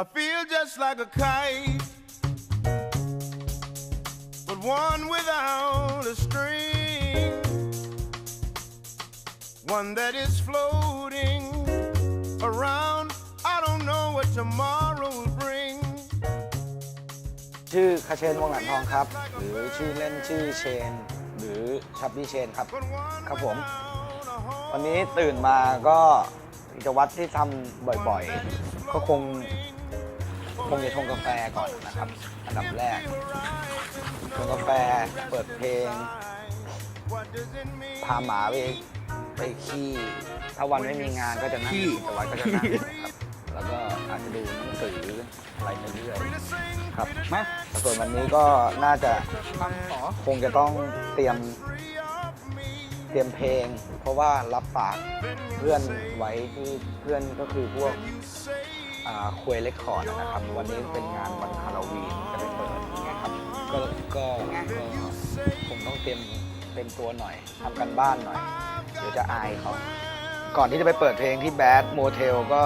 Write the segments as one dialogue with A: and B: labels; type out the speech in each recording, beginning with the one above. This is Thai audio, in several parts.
A: I feel just like a kite, but one without a string, one that is floating around. I don't know what tomorrow will bring.
B: ชื่อคาเชนวงหลันทองครับ หรือชื่อเล่นชื่อเชน หรือชับบี้เชนครับ
A: But one
B: ครับผม
A: without a home
B: วันนี้ตื่นมาก็กิจวัตรที่ทำบ่อยๆ ก็คง คงจะชงกาแฟก่อนนะครับ อันดับแรก ชงกาแฟเปิดเพลง
A: What does it mean?
B: พาหมาไปไปขี้ ถ้าวันไม่มีงานก็จะนั่งกิจวัตรก็จะนั่งครับแล้วก็อาจจะดูหนังสืออะไรไปเรื่อยครับมาส่วนวันนี้ก็น่าจะคงจะต้องเตรียมเตรียมเพลง เพราะว่ารับปากเพื่อนไว้ที่เพื่อนก็คือพวกอ่า คุยเลคคอร์ดนะครับ วันนี้เป็นงานวันฮาโลวีนจะไปเปิดอย่างเงี้ยครับก็ก็ก็คงต้องเตรียมเตรียมตัวหน่อยทำกันบ้านหน่อย เดี๋ยวจะอายเขาก่อนที่จะไปเปิดเพลงที่แบดโมเทลก็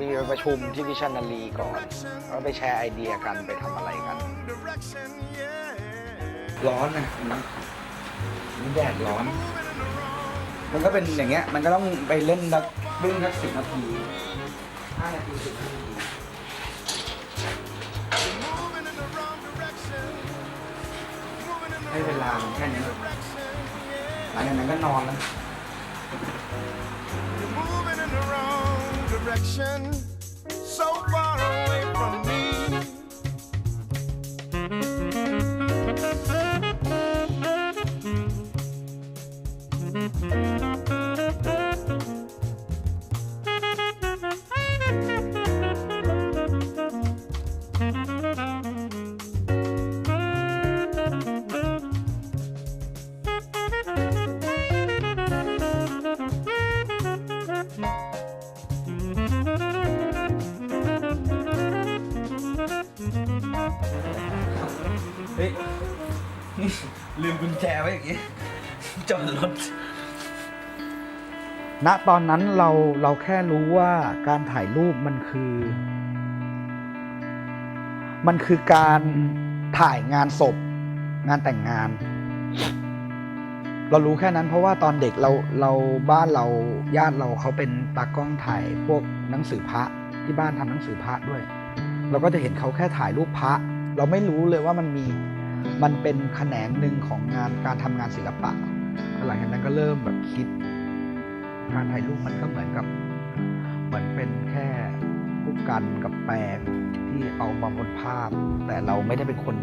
B: มีประชุมที่วิชันนารีก่อนแล้วไปแชร์ไอเดียกันไปทำอะไรกัน ร้อนนะนี่แดดร้อน มันก็เป็นอย่างเงี้ย มันก็ต้องไปเล่นนักวิ่งนักสิบนาที 5นาที15นทีให้เวลาแค่นี้หลังจากนั้นก็นอนแล้ว
A: so far away. ื
B: มกุญแจไว้อย่างงี้จอดรถ ณตอนนั้นเราเราแค่รู้ว่าการถ่ายรูปมันคือ มันคือการถ่ายงานศพ งานแต่งงาน เรารู้แค่นั้นเพราะว่าตอนเด็กเราเราบ้านเราญาติเราเขาเป็นตากล้องถ่ายพวกหนังสือพระที่บ้านทำหนังสือพระด้วย เราก็จะเห็นเขาแค่ถ่ายรูปพระ เราไม่รู้เลยว่ามันมี มันเป็นแขนงหนึ่งของงานการทำงานศิลปะหลังจากนั้นก็เริ่มแบบคิด การถ่ายรูปมันก็เหมือนกับ เหมือนเป็นแค่ผู้กันกับแปลงที่เอามาบนภาพ แต่เราไม่ได้เป็นคน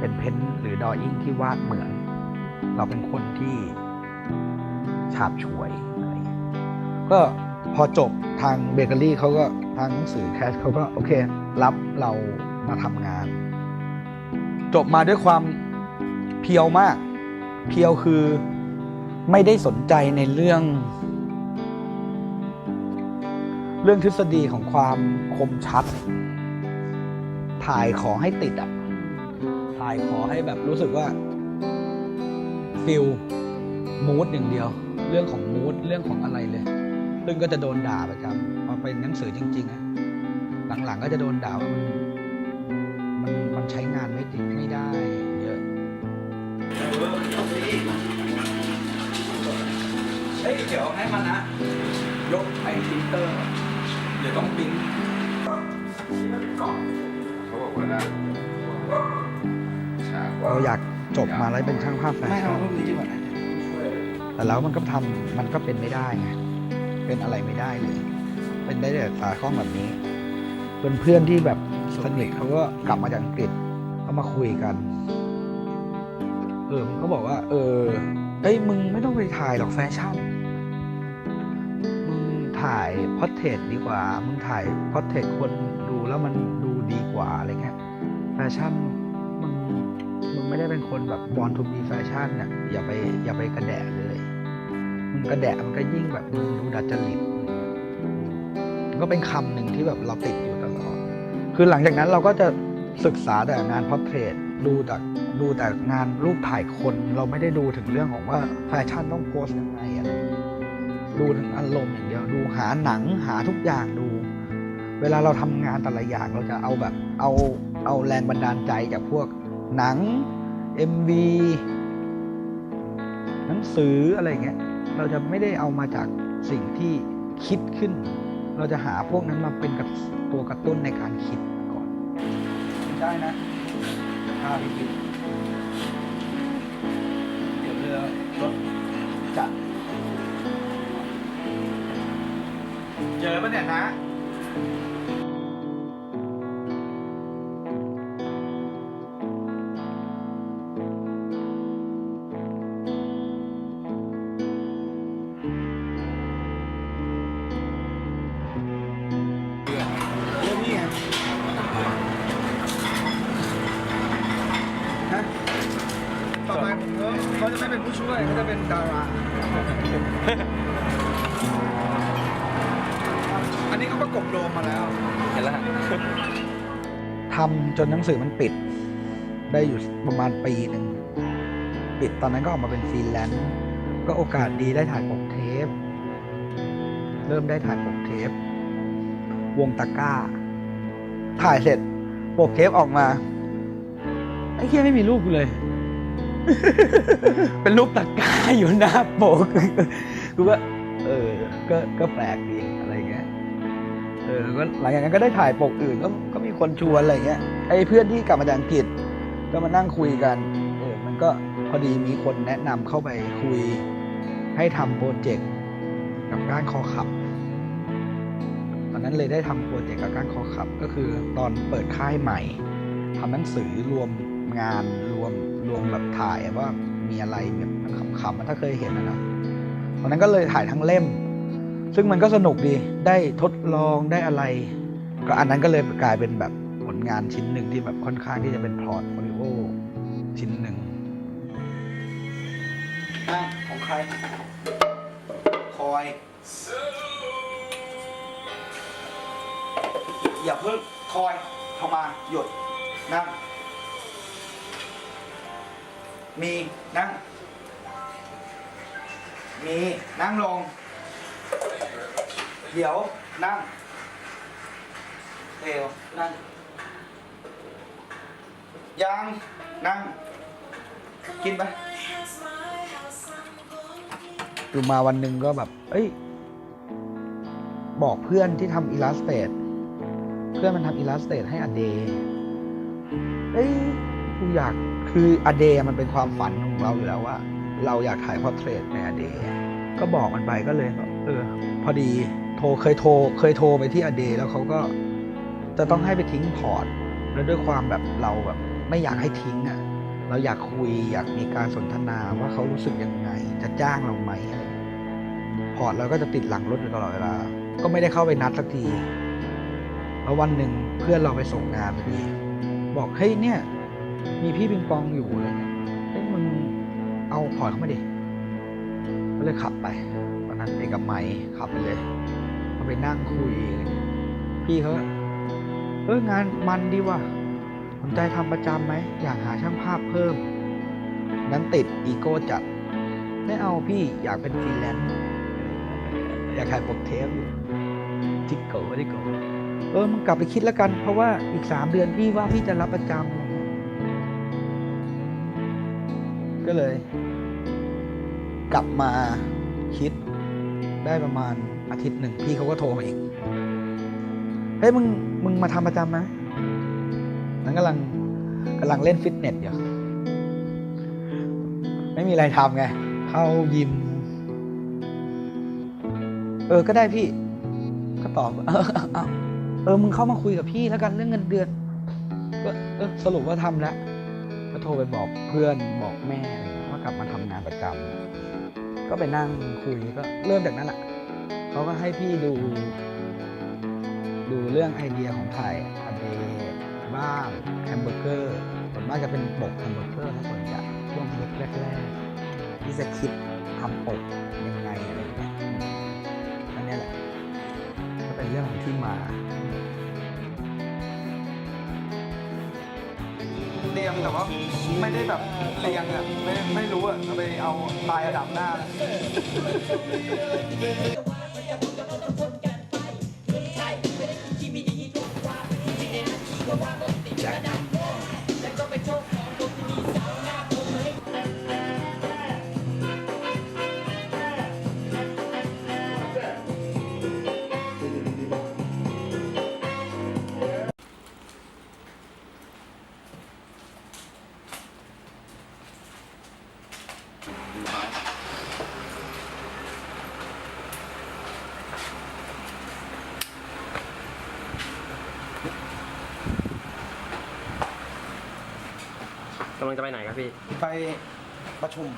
B: เป็นเพ้นท์หรือดออิ่งที่วาดเหมือน เราเป็นคนที่ฉาบฉวยอะไรอย่างเงี้ยก็พอจบทางเบเกอรี่เขาก็ทางหนังสือแคสเขาก็โอเค รับเรามาทำงาน จบมาด้วยความเพียวมาก เพียวคือไม่ได้สนใจในเรื่อง เรื่องทฤษฎีของความคมชัด ถ่ายขอให้ติดอะถ่ายขอให้แบบรู้สึกว่าฟิลมูดอย่างเดียว เรื่องของมูดเรื่องของอะไรเลย ซึ่งก็จะโดนด่าประจำพอเป็นหนังสือจริงๆอะหลังๆก็จะโดนด่าว่ามันมันมันใช้งานไม่ติดเยอะ เฮ้ยเดี๋ยวให้มันนะ ยกไอพิมพ์เตอร์ เดี๋ยวต้องปริ้น
C: เขาบอกว่าได้ช้ากว่า
B: เราอยากจบมาแล้วเป็นช่างภาพแฟ
C: ไม่เอา
B: ชั่น
C: รูปนี้ดีกว่านะ
B: แต่แล้วมันก็ทำมันก็เป็นไม่ได้ไง เป็นอะไรไม่ได้เลย เป็นได้แต่ตากล้องแบบนี้เพื่อนเพื่อนๆที่แบบสนิทเขาก็กลับมาจากอังกฤษเขามาคุยกัน เออมันก็บอกว่า เออเอ้ยมึงไม่ต้องไปถ่ายหรอกแฟชั่น มึงถ่ายพอร์เทรตดีกว่า มึงถ่ายพอร์เทรตคนดูแล้วมันดูดีกว่าอะไรเงี้ยแฟชั่นมึงมึงไม่ได้เป็นคนแบบบอลทูบีแฟชั่นน่ะอย่าไปอย่าไปกระแดะเลย มึงกระแดะมันก็ยิ่งแบบมึงดูดัดจริตมันก็เป็นคำหนึ่งที่แบบเราติดอยู่ตลอด คือหลังจากนั้นเราก็จะศึกษาแต่งานพอร์เทรต ดูแต่ดูแต่งานรูปถ่ายคนเราไม่ได้ดูถึงเรื่องของว่าแฟชั่นต้องโพสยังไงอะไรดูถึงอารมณ์อย่างเดียวดูหาหนังหาทุกอย่างดู เวลาเราทำงานแต่ละอย่างเราจะเอาแบบเอาเอาแรงบันดาลใจจากพวกหนัง MV หนังสืออะไรเงี้ยเราจะไม่ได้เอามาจากสิ่งที่คิดขึ้น เราจะหาพวกนั้นมาเป็นกับตัวกระตุ้นในการคิดก่อนได้นะ พาไปกินเดี๋ยวเรือรถจะเจอปะเนี่ยนะ ดารา อันนี้เขาประกบโดมมาแล้ว
C: เห็นแล้ว
B: ทำจนหนังสือมันปิด ได้อยู่ประมาณปีหนึ่ง ปิดตอนนั้นก็ออกมาเป็นฟรีแลนซ์ก็โอกาสดีได้ถ่ายปกเทป เริ่มได้ถ่ายปกเทป วงตะกร้า ถ่ายเสร็จปกเทปออกมา ไอ้เหี้ยไม่มีรูปกูเลย เป็นรูปตะกร้าอยู่หน้าปกกูก็เออ ก็ก็แปลกดีอะไรอย่างเงี้ย เออก็หลังจากนั้นก็ได้ถ่ายปกอื่นก็ก็มีคนชวนอะไรเงี้ย ไอ้เพื่อนที่กลับมาจากอังกฤษก็มานั่งคุยกัน เออ มันก็พอดีมีคนแนะนำเข้าไปคุย ให้ทำโปรเจกต์กับก้านคอขับ ตอนนั้นเลยได้ทำโปรเจกต์กับก้านคอขับ ก็คือตอนเปิดค่ายใหม่ทำหนังสือรวมงานรว มรวมแบบถ่ายว่ามีอะไรแบบมันขำๆถ้าเคยเห็นนะนะตอนนั้นก็เลยถ่ายทั้งเล่ม ซึ่งมันก็สนุกดีได้ทดลองได้อะไร ก็อันนั้นก็เลยกลายเป็นแบบผลงานชิ้นหนึ่งที่แบบค่อนข้างที่จะเป็นพลอตโฟลิโอชิ้นหนึ่งของใครคอยอย่าเพิ่งคอยเข้ามาหยุดนั่ง มีนั่ง มีนั่งลง เดี๋ยวนั่งเอวนั่ง ยังนั่ง กินไป อยู่มาวันหนึ่งก็แบบ เอ้ย บอกเพื่อนที่ทำอิลลัสเตทเพื่อนมันทำอิลลัสเตทให้อเดย์เอ้ย กูอยากคืออเดย์มันเป็นความฝันของเราอยู่แล้วว่า เราอยากถ่ายพอร์เทรตในอเดย์ก็บอกมันไปก็เลยเออ พอดีโทรเคยโทรเคยโทรไปที่อเดย์แล้วเขาก็จะต้องให้ไปทิ้งพอร์ตแล้วด้วยความแบบเราแบบ ไม่อยากให้ทิ้งอะ เราอยากคุยอยากมีการสนทนาว่าเขารู้สึกยังไง จะจ้างเราไหมพอร์ตเราก็จะติดหลังรถอยู่ตลอดเวลา ก็ไม่ได้เข้าไปนัดสักทีแล้ววันหนึ่งเพื่อนเราไปส่งงานพอดี บอกเฮ้ยเนี่ย มีพี่ปิงปองอยู่อะไรเงี้ยเฮ้ยมึงเอาพอร์ตเข้ามาดิ ก็เลยขับไปวันนั้นเอกมัยขับไปเลยก็ไปนั่งคุยอะไรเงี้ยพี่เขาเอองานมันดีว่ะสนใจทำประจำไหม อยากหาช่างภาพเพิ่ม นั้นติดอีโก้จัด ไม่เอาพี่อยากเป็นฟรีแลนซ์อยากถ่ายปกเทปอยู่จิกโก้จิกโก้เออ มึงกลับไปคิดแล้วกัน เพราะว่าอีกสามเดือนพี่ว่าพี่จะรับประจำ ก็เลย กลับมาคิดได้ประมาณอาทิตย์หนึ่งพี่เขาก็โทรมาอีกเฮ้ยมึงมึงมาทำประจำไหมนั้นกำลังกำลังเล่นฟิตเนสอยู่ไม่มีอะไรทำไง เข้ายิม เออก็ได้พี่ ก็ตอบเออเออเออมึงเข้ามาคุยกับพี่แล้วกันเรื่องเงินเดือน ก็เออสรุปว่าทำแล้ว โทรไปบอกเพื่อนบอกแม่อะไรเงี้ยว่ากลับมาทำงานประจำก็ไปนั่งคุยก็เริ่มจากนั้นแหละเขาก็ให้พี่ดู ดูเรื่องไอเดียของถ่ายอเดบ้างแฮมเบอร์เกอร์ส่วนมากจะเป็นปกแฮมเบอร์เกอร์ถ้าส่วนใหญ่ช่วงแรกๆที่จะคิดทำปกยังไงอะไรอย่างเงี้ยอันนี้แหละก็เป็นเรื่องของที่มา แต่ว่าไม่ได้แบบเรียงอะไม่ไม่รู้อะเอาไปเอาลายระดับหน้า
D: ลังจะไปไหนครับพี่
B: ไปประชุม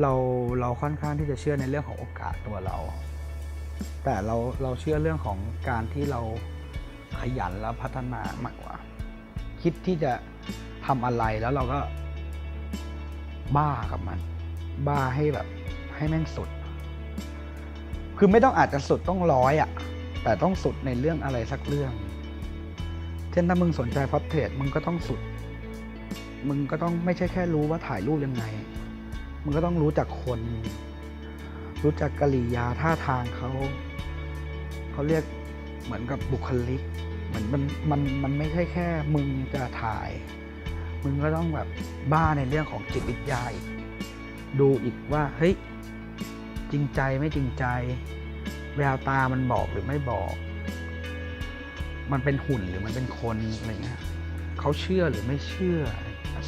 B: เราเราค่อนข้างที่จะเชื่อในเรื่องของโอกาสตัวเรา แต่เราเราเชื่อเรื่องของการที่เราขยันและพัฒนามากกว่า คิดที่จะทำอะไรแล้วเราก็บ้ากับมัน บ้าให้แบบให้แม่งสุด คือไม่ต้องอาจจะสุดต้องร้อยอะ่ะ แต่ต้องสุดในเรื่องอะไรสักเรื่อง เช่นถ้ามึงสนใจพับเทรดมึงก็ต้องสุด มึงก็ต้องไม่ใช่แค่รู้ว่าถ่ายรูปยังไง มึงก็ต้องรู้จักคน รู้จักกริยาท่าทางเขา เขาเรียกเหมือนกับบุคลิก เหมือนมันมันมันไม่ใช่แค่ มึงจะถ่าย มึงก็ต้องแบบบ้าในเรื่องของจิตวิทยาอีก ดูอีกว่า เฮ้ย จริงใจไม่จริงใจ แววตามันบอกหรือไม่บอก มันเป็นหุ่นหรือมันเป็นคนอะไรเงี้ยเขาเชื่อหรือไม่เชื่อ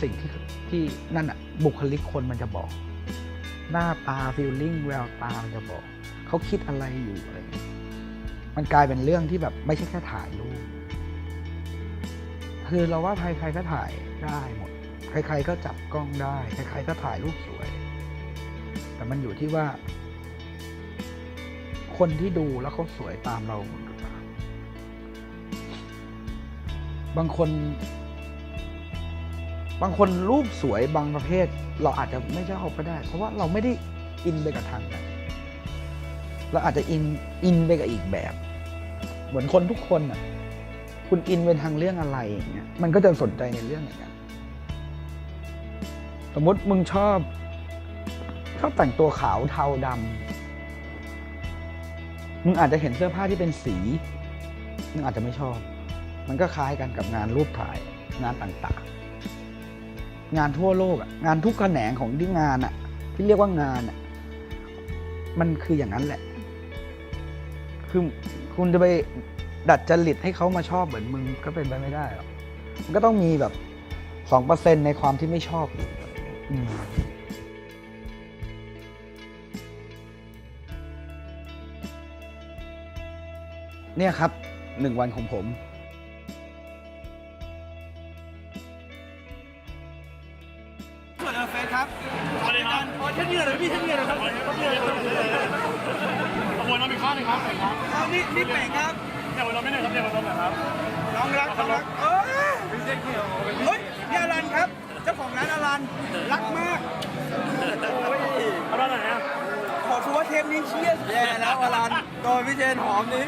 B: สิ่งที่ที่นั่นอะ บุคลิกคนมันจะบอก หน้าตาฟิลลิ่งแววตามันจะบอก เขาคิดอะไรอยู่อะไรมันกลายเป็นเรื่องที่แบบไม่ใช่แค่ถ่ายรูปคือเราว่าใครๆก็ถ่ายได้หมด ใครๆก็จับกล้องได้ ใครๆก็ถ่ายรูปสวย แต่มันอยู่ที่ว่า คนที่ดูแล้วเขาสวยตามเราหรือเปล่าบางคน บางคนรูปสวยบางประเภท เราอาจจะไม่ชอบก็ได้ เพราะว่าเราไม่ได้อินไปกับทางนั้นเราอาจจะอินอินไปกับอีกแบบ เหมือนคนทุกคนอะ คุณอินไปทางเรื่องอะไรอย่างเงี้ยมันก็จะสนใจในเรื่องอย่างเงี้ยสมมติมึงชอบ ชอบแต่งตัวขาวเทาดำมึงอาจจะเห็นเสื้อผ้าที่เป็นสีมึงอาจจะไม่ชอบ มันก็คล้ายกันกับงานรูปถ่ายงานต่างๆ งานทั่วโลกอะงานทุกแขนงของที่งานอะที่เรียกว่างานอะมันคืออย่างนั้นแหละ คือคุณจะไปดัดจริตให้เขามาชอบเหมือนมึงก็เป็นไปไม่ได้หรอกมันก็ต้องมีแบบสองเปอร์เซ็นในความที่ไม่ชอบอยู่เนี่ยครับหนึ่งวันของผม
E: ส่วนเฟซครับสวัสดีครับขอเช่นนี้เลยพี่เช่นนี้เลยครับ
C: ขบวนเรามีข้าวหนึ่งครับไหนครับ
E: เอานี่นี่เป่งครับ
C: เดี๋ยวเราไม่ได้ครับเดี๋ยวเราแบบครับ
E: น้องรักน้องรักเอ้ยเฮ้ยพี่อรันครับ เจ้าของร้านอรันรักมาก
C: เอาด้านไหนอะ
E: ขอชัวร์เทปนี้เชียร์แย่แล้วอรันโดยพี่เจนหอมนี้